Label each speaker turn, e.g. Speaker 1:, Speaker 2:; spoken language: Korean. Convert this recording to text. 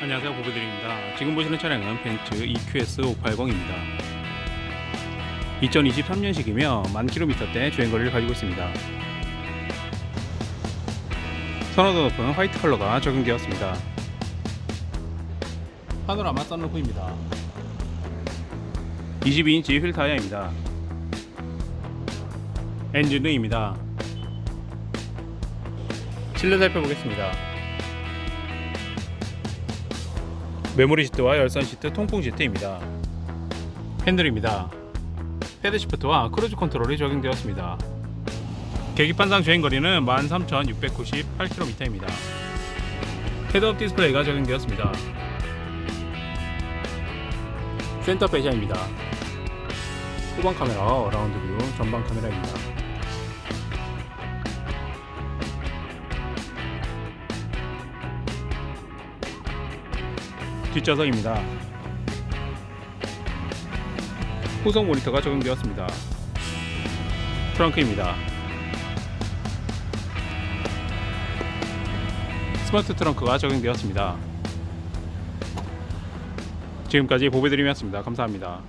Speaker 1: 안녕하세요 보배드립니다. 지금 보시는 차량은 벤츠 EQS 580입니다. 2023년식이며 만 킬로미터대 주행거리를 가지고 있습니다. 선호도 높은 화이트 컬러가 적용되었습니다. 파노라마 썬루프입니다. 22인치 휠 타이어입니다. 엔진등입니다. 실내 살펴보겠습니다 메모리 시트와 열선 시트, 통풍 시트입니다. 핸들입니다. 헤드 시프트와 크루즈 컨트롤이 적용되었습니다. 계기판상 주행 거리는 13,698km입니다. 헤드업 디스플레이가 적용되었습니다. 센터 배시아입니다. 후방 카메라, 어라운드 뷰, 전방 카메라입니다. 뒷좌석입니다. 후속 모니터가 적용되었습니다. 트렁크입니다. 스마트 트렁크가 적용되었습니다. 지금까지 보배드림이었습니다. 감사합니다.